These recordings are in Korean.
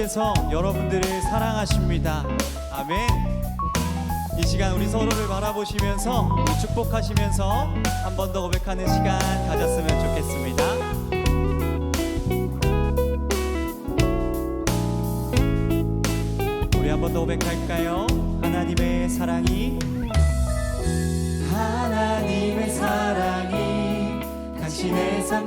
하나님께서 여러분들을 사랑하십니다. 아멘. 이 시간 우리 서로를 바라보시면서 축복하시면서 한 번 더 고백하는 시간 가졌으면 좋겠습니다. 우리 한 번 더 고백할까요? 하나님의 사랑이 하나님의 사랑이 당신의 삶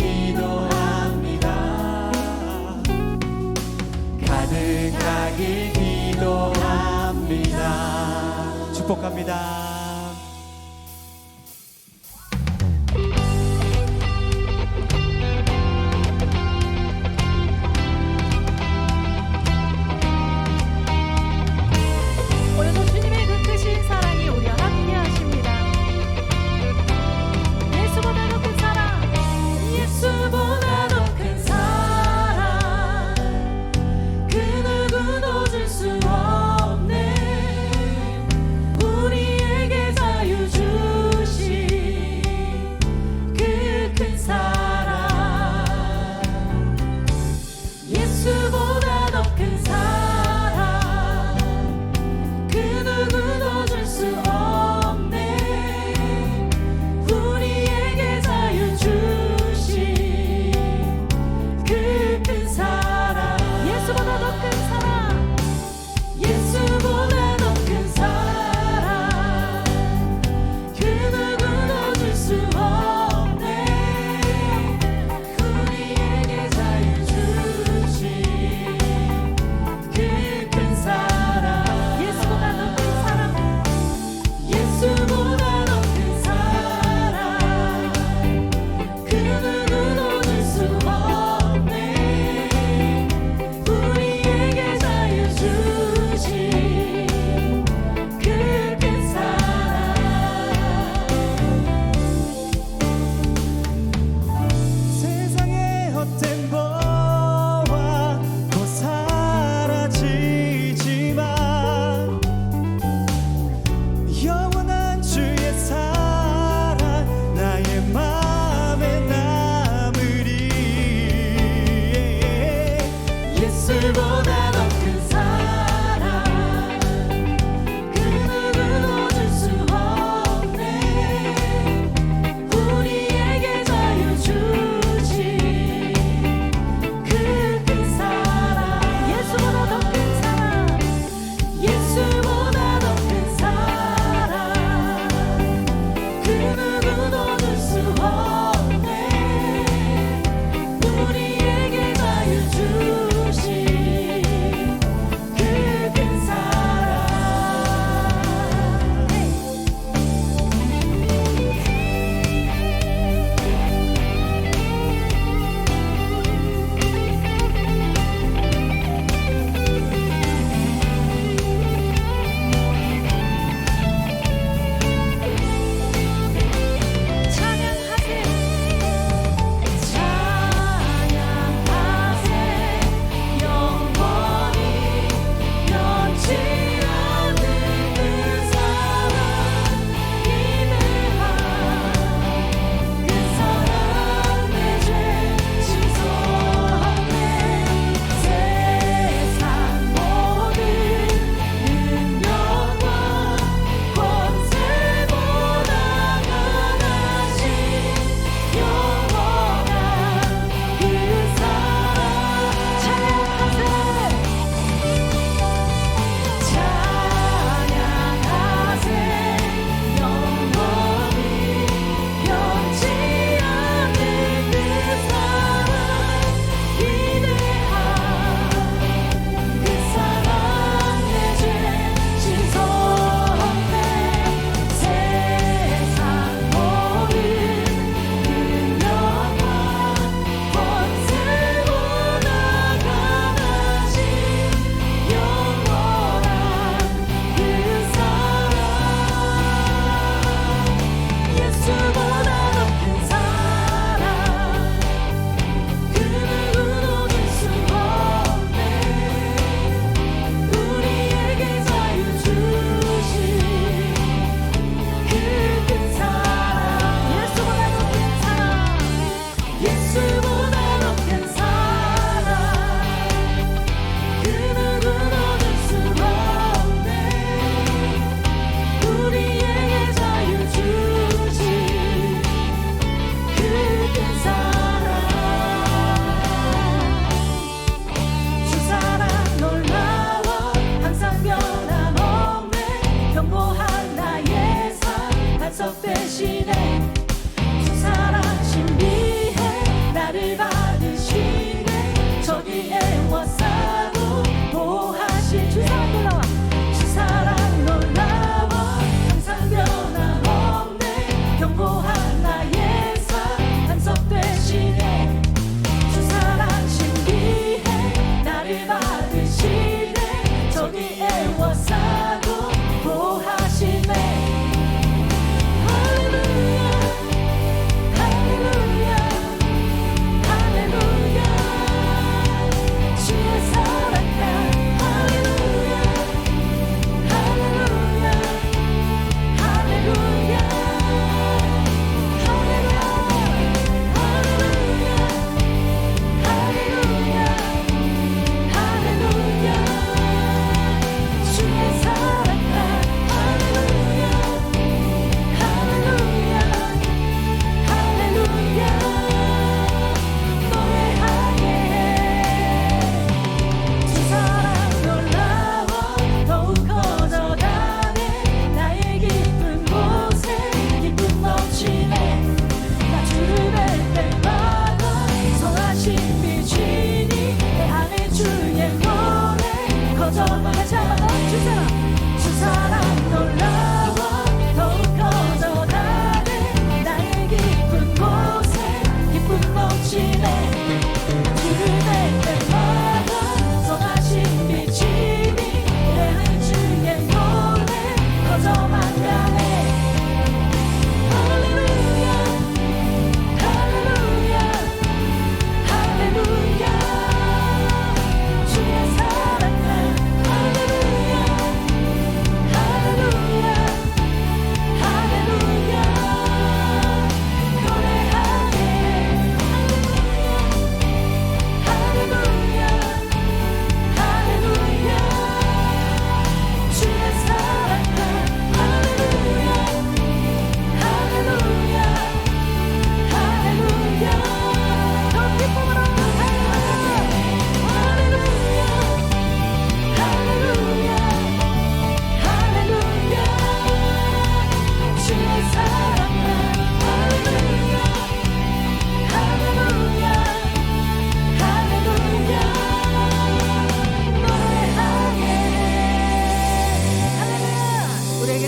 가득하길 기도합니다. 축복합니다.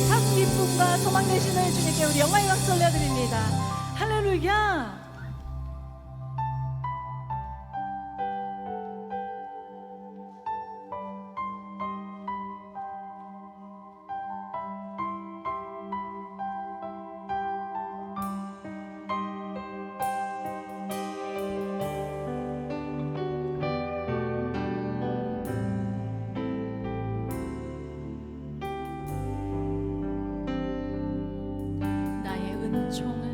참 기쁨과 소망 되시는 주님께 우리 영광의 박수 올려드립니다. 할렐루야! 나의